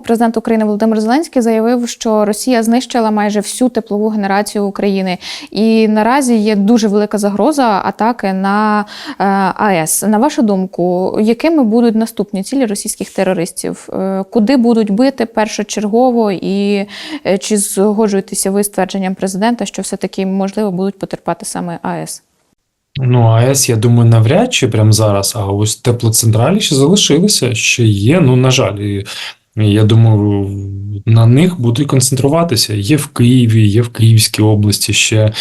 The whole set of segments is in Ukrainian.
Президент України Володимир Зеленський заявив, що Росія знищила майже всю теплову генерацію України, і наразі є дуже велика загроза атаки на е, АЕС. На вашу думку, якими будуть наступні цілі російських терористів? Е, Куди будуть бити першочергово, і е, чи згоджуєтеся ви з твердженням президента, що все таки можливо будуть потерпати саме АЕС? Ну, АЕС, я думаю, навряд чи прямо зараз, а ось теплоцентралі ще залишилися, ще є. Ну, на жаль, я думаю, на них будуть концентруватися. Є в Києві, є в Київській області, ще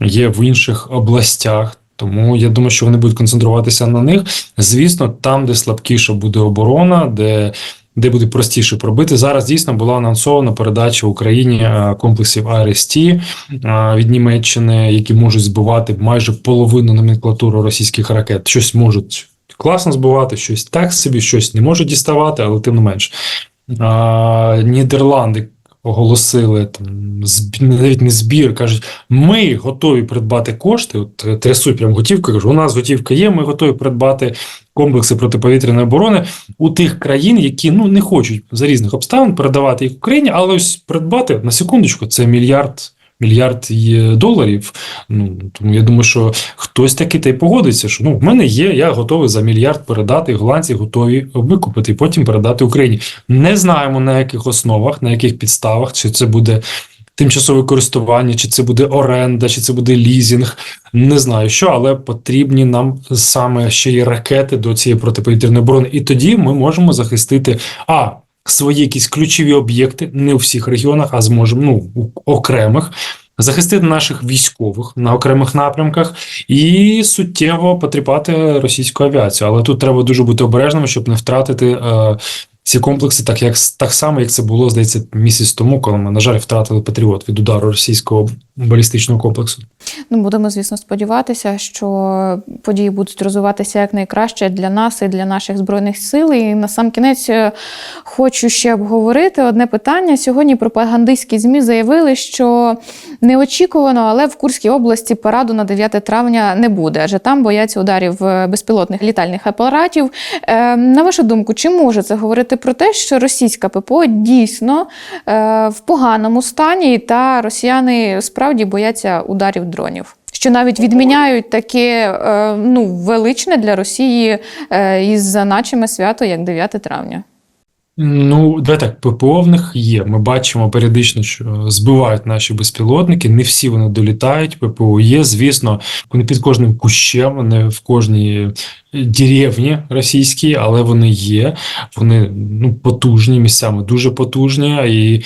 є в інших областях. Тому я думаю, що вони будуть концентруватися на них. Звісно, там, де слабкіша буде оборона, де, де буде простіше пробити. Зараз дійсно була анонсована передача Україні е, комплексів АРСТ е, від Німеччини, які можуть збивати майже половину номенклатури російських ракет. Щось можуть класно збивати, щось так собі, щось не можуть діставати, але тим не менш. А, Нідерланди оголосили там зб- навіть не збір, кажуть, ми готові придбати кошти. От трясуть прям готівку. Кажу, у нас готівка є, ми готові придбати комплекси протиповітряної оборони у тих країн, які ну не хочуть за різних обставин передавати їх Україні, але ось придбати на секундочку, це мільярд. Мільярд доларів. Ну тому я думаю, що хтось таки та й погодиться, що ну в мене є, я готовий за мільярд передати. Голландці готові викупити потім передати Україні. Не знаємо на яких основах, на яких підставах, чи це буде тимчасове користування, чи це буде оренда, чи це буде лізінг. Не знаю що, але потрібні нам саме ще й ракети до цієї протиповітряної оборони. І тоді ми можемо захистити а. Свої якісь ключові об'єкти не у всіх регіонах, а зможемо ну у окремих захистити наших військових на окремих напрямках і суттєво потріпати російську авіацію. Але тут треба дуже бути обережними, щоб не втратити е, ці комплекси, так як так само, як це було здається місяць тому, коли ми на жаль втратили Патріот від удару російського балістичного комплексу. Ну, будемо, звісно, сподіватися, що події будуть розвиватися якнайкраще для нас і для наших збройних сил. І на сам кінець е, хочу ще обговорити одне питання. Сьогодні пропагандистські змі заявили, що неочікувано, але в Курській області параду на 9 травня не буде, адже там бояться ударів е, безпілотних літальних апаратів. Е, на вашу думку, чи може це говорити про те, що російська ППО дійсно е, в поганому стані, та росіяни справді бояться ударів дронів? Що навіть відміняють таке е, ну, величне для Росії е, із заначами свято, як 9 травня. Ну, давай так, ППО в них є. Ми бачимо періодично, що збивають наші безпілотники. Не всі вони долітають. ППО є. Звісно, вони під кожним кущем, вони в кожній деревні російській, але вони є. Вони ну потужні місцями, дуже потужні і.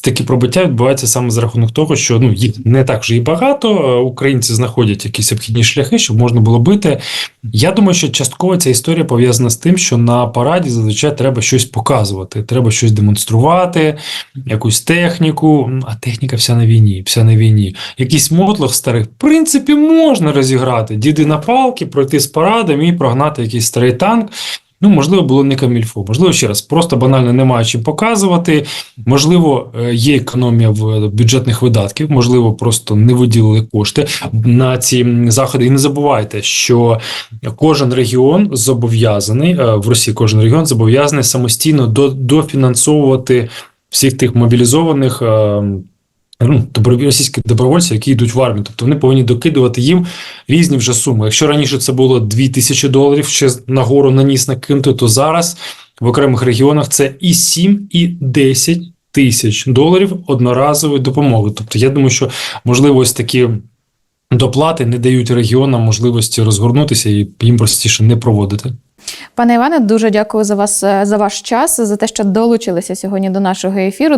Такі пробиття відбуваються саме за рахунок того, що ну їх не так вже і багато. Українці знаходять якісь обхідні шляхи, щоб можна було бити. Я думаю, що частково ця історія пов'язана з тим, що на параді зазвичай треба щось показувати, треба щось демонструвати, якусь техніку. А техніка вся на війні, вся на війні. Якийсь мотлох старих, в принципі, можна розіграти. Діди на палки, пройти з парадом і прогнати якийсь старий танк. Ну, можливо, було не камільфо. Можливо, ще раз, просто банально немає чим показувати. Можливо, е, є економія в бюджетних видатків, можливо, просто не виділили кошти на ці заходи. І не забувайте, що кожен регіон зобов'язаний е, в Росії, кожен регіон зобов'язаний самостійно до, дофінансовувати всіх тих мобілізованих. Ну, російські добровольці, які йдуть в армію, тобто вони повинні докидувати їм різні вже суми. Якщо раніше це було 2000 доларів, ще нагору наніс накинути, то зараз в окремих регіонах це і 7, і 10 тисяч доларів одноразової допомоги. Тобто, я думаю, що можливо ось такі доплати не дають регіонам можливості розгорнутися і їм простіше не проводити. Пане Іване, дуже дякую за вас е, за ваш час, за те, що долучилися сьогодні до нашого ефіру.